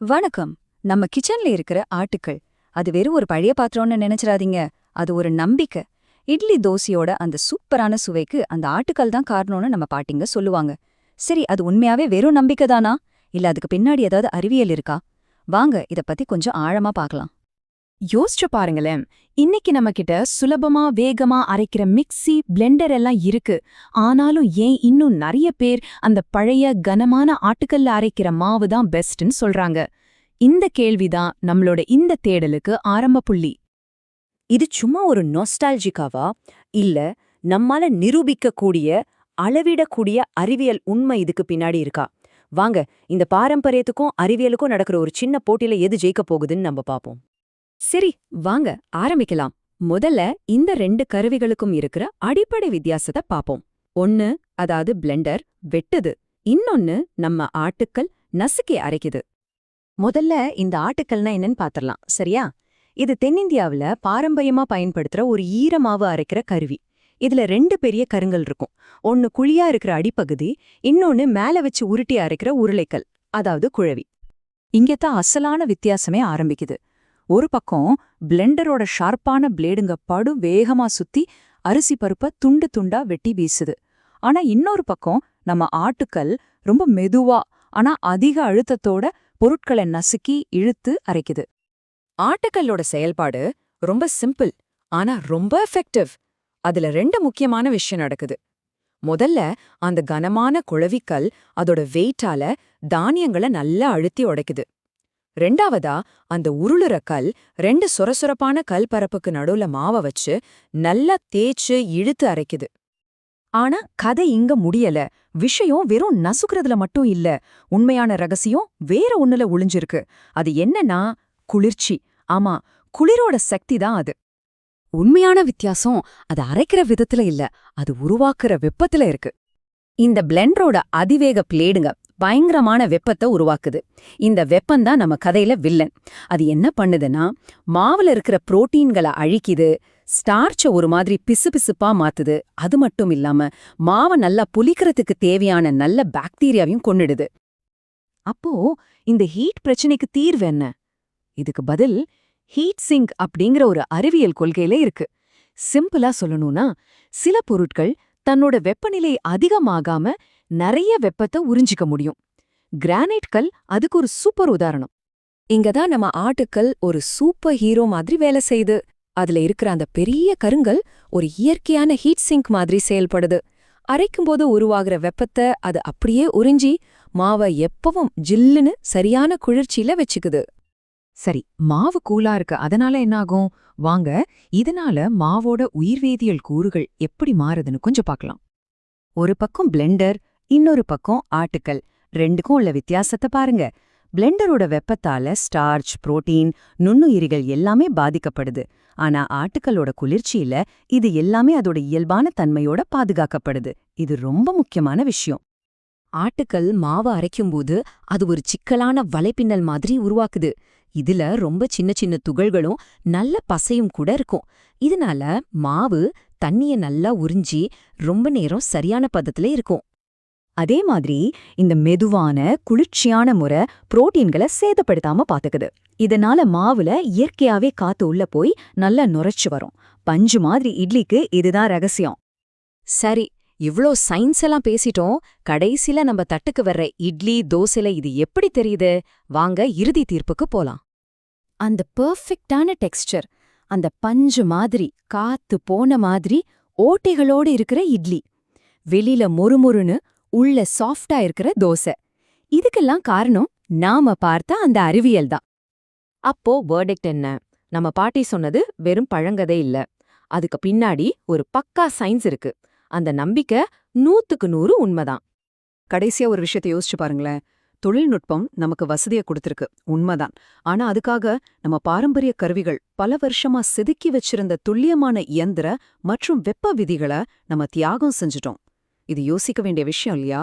வணக்கம். நம்ம கிச்சன்ல இருக்கிற ஆட்டுக்கள். அது வெறும் ஒரு பழைய பாத்திரம்னு நினைச்சிடாதீங்க அது ஒரு நம்பிக்கை. இட்லி தோசையோட அந்த சூப்பரான சுவைக்கு அந்த ஆட்டுக்கள் தான் காரணம்னு நம்ம பாட்டிங்க சொல்லுவாங்க. சரி அது உண்மையாவே வெறும் நம்பிக்கை தானா இல்ல அதுக்கு பின்னாடி ஏதாவது அறிவியல் இருக்கா? வாங்க இத பத்தி கொஞ்சம் ஆழமா பார்க்கலாம். யோசிச்சு பாருங்களேன். இன்னைக்கு நம்ம கிட்ட சுலபமா வேகமா அரைக்கிற மிக்ஸி பிளெண்டர் எல்லாம் இருக்கு. ஆனாலும் ஏன் இன்னும் நிறைய பேர் அந்த பழைய கனமான ஆட்டுக்கல்ல அரைக்கிற மாவு தான் பெஸ்ட்னு சொல்றாங்க. இந்த கேள்விதான் நம்மளோட இந்த தேடலுக்கு ஆரம்ப புள்ளி. இது சும்மா ஒரு நொஸ்டால்ஜிக்காவா இல்ல நம்மால நிரூபிக்கக்கூடிய அளவிடக்கூடிய அறிவியல் உண்மை இதுக்கு பின்னாடி இருக்கா? வாங்க இந்த பாரம்பரியத்துக்கும் அறிவியலுக்கும் நடக்கிற ஒரு சின்ன போட்டியில எது ஜெயிக்க போகுதுன்னு நம்ம பாப்போம். சரி வாங்க ஆரம்பிக்கலாம். முதல்ல இந்த ரெண்டு கருவிகளுக்கும் இருக்கிற அடிப்படை வித்தியாசத்தை பாப்போம். ஒன்னு அதாவது பிளெண்டர் வெட்டுது. இன்னொன்னு நம்ம ஆட்டுக்கள் நசுக்கி அரைக்குது. முதல்ல இந்த ஆட்டுக்கல்னா என்னன்னு பாத்திரலாம் சரியா? இது தென்னிந்தியாவுல பாரம்பரியமா பயன்படுத்துற ஒரு ஈரமாவு அரைக்கிற கருவி. இதுல ரெண்டு பெரிய கருங்கல் இருக்கும். ஒன்னு குழியா இருக்கிற அடிப்பகுதி இன்னொன்னு மேல வச்சு உருட்டி அரைக்கிற உருளைக்கல் அதாவது குழவி. இங்கத்தான் அசலான வித்தியாசமே ஆரம்பிக்குது. ஒரு பக்கம் பிளெண்டரோட ஷார்ப்பான பிளேடுங்க படு வேகமா சுத்தி அரிசி பருப்ப துண்டு துண்டா வெட்டி வீசுது. ஆனா இன்னொரு பக்கம் நம்ம ஆட்டுக்கல் ரொம்ப மெதுவா ஆனா அதிக அழுத்தத்தோட பொருட்களை நசுக்கி இழுத்து அரைக்குது. ஆட்டுக்கல்லோட செயல்பாடு ரொம்ப சிம்பிள் ஆனா ரொம்ப எஃபெக்டிவ். அதுல ரெண்டு முக்கியமான விஷயம் நடக்குது. முதல்ல அந்த கனமான குழவிக்கல் அதோட வெயிட்டால தானியங்களை நல்லா அழுத்தி உடைக்குது. ரெண்டாவதா அந்த உருளுற கல் ரெண்டு சொரசொரப்பான கல் பரப்புக்கு நடுவுல மாவை வச்சு நல்லா தேய்ச்சு இழுத்து அரைக்குது. ஆனா கதை இங்க முடியல. விஷயம் வெறும் நசுக்கிறதுல மட்டும் இல்ல. உண்மையான ரகசியம் வேற ஒண்ணுல ஒளிஞ்சிருக்கு. அது என்னன்னா குளிர்ச்சி. ஆமா குளிரோட சக்தி தான் அது. உண்மையான வித்தியாசம் அது அரைக்கிற விதத்துல இல்ல. அது உருவாக்குற வெப்பத்துல இருக்கு. இந்த பிளெண்டரோட அதிவேக பிளேடுங்க பயங்கரமான வெப்பத்தை உருவாக்குது. இந்த வெப்பம்தான் நம்ம கதையில வில்லன் அது என்ன பண்ணுதுன்னா மாவுல இருக்கிற புரோட்டீன்களை அழிக்குது ஸ்டார்ச்ச ஒரு மாதிரி பிசுபிசுப்பா மாத்துது. அது மட்டும் இல்லாம மாவை நல்லா புளிக்கிறதுக்கு தேவையான நல்ல பாக்டீரியாவையும் கொண்டுடுது அப்போ இந்த ஹீட் பிரச்சனைக்கு தீர்வு என்ன? இதுக்கு பதில் ஹீட் சிங்க் அப்படிங்கிற ஒரு அறிவியல் கொள்கையில இருக்கு. சிம்பிளா சொல்லணும்னா சில பொருட்கள் தன்னோட வெப்பநிலை அதிகமாகாம நிறைய வெப்பத்தை உறிஞ்சிக்க முடியும். கிரானைட் கல் அதுக்கு ஒரு சூப்பர் உதாரணம். இங்கதான் நம்ம ஆட்டுக்கள் ஒரு சூப்பர் ஹீரோ மாதிரி வேலை செய்யுது. அதுல இருக்கிற அந்த பெரிய கருங்கல் ஒரு இயற்கையான ஹீட் சிங்க் மாதிரி செயல்படுது. அரைக்கும்போது உருவாகிற வெப்பத்தை அது அப்படியே உறிஞ்சி மாவை எப்பவும் ஜில்லுன்னு சரியான குளிர்ச்சியில வச்சுக்குது. சரி மாவு கூலா இருக்கு. அதனால என்னாகும்? வாங்க இதனால மாவோட உயிர்வேதியியல் கூறுகள் எப்படி மாறுதுன்னு கொஞ்சம் பார்க்கலாம். ஒரு பக்கம் பிளெண்டர் இன்னொரு பக்கம் ஆட்டுக்கல். ரெண்டுக்கும் உள்ள வித்தியாசத்தை பாருங்க. பிளெண்டரோட வெப்பத்தால ஸ்டார்ச் புரோட்டீன் நுண்ணுயிரிகள் எல்லாமே பாதிக்கப்படுது. ஆனா ஆட்டுக்களோட குளிர்ச்சியில இது எல்லாமே அதோட இயல்பான தன்மையோட பாதுகாக்கப்படுது. இது ரொம்ப முக்கியமான விஷயம். ஆட்டுக்கல் மாவு அரைக்கும்போது அது ஒரு சிக்கலான வலைப்பின்னல் மாதிரி உருவாக்குது. இதுல ரொம்ப சின்ன சின்ன துகள்களும் நல்ல பசையும் கூட இருக்கும். இதனால மாவு தண்ணிய நல்லா உறிஞ்சி ரொம்ப நேரம் சரியான பதத்துல இருக்கும். அதே மாதிரி இந்த மெதுவான குளிர்ச்சியான முறை புரோட்டீன்களை சேதப்படுத்தாம பாத்துக்குது. இதனால மாவுல இயற்கையாவே காத்து உள்ள போய் நல்லா நுரைச்சு வரும். பஞ்சு மாதிரி இட்லிக்கு இதுதான் ரகசியம். சரி இவ்ளோ சயின்ஸ் எல்லாம் பேசிட்டோம். கடைசில நம்ம தட்டுக்கு வர்ற இட்லி தோசைல இது எப்படி தெரியுது? வாங்க இறுதி தீர்ப்புக்கு போலாம். அந்த பெர்ஃபெக்டான டெக்ஸ்சர் அந்த பஞ்சு மாதிரி காத்து போன மாதிரி ஓட்டைகளோடு இருக்கிற இட்லி. வெளியில மொறுமொறுன்னு உள்ள சாஃப்டா இருக்கிற தோசை. இதுக்கெல்லாம் காரணம் நாம பார்த்த அந்த அறிவியல் தான். அப்போ வேர்டெக்ட் என்ன? நம்ம பாட்டி சொன்னது வெறும் பழங்கதை இல்ல. அதுக்கு பின்னாடி ஒரு பக்கா சயின்ஸ் இருக்கு. அந்த நம்பிக்கை நூத்துக்கு நூறு உண்மைதான். கடைசியா ஒரு விஷயத்தை யோசிச்சு பாருங்களேன். தொழில்நுட்பம் நமக்கு வசதியை கொடுத்திருக்கு. உண்மைதான். ஆனா அதுக்காக நம்ம பாரம்பரிய கருவிகள் பல வருஷமா செதுக்கி வச்சிருந்த துல்லியமான இயந்திர மற்றும் வெப்ப விதிகளை நம்ம தியாகம் செஞ்சுட்டோம். இது யோசிக்க வேண்டிய விஷயம் இல்லையா?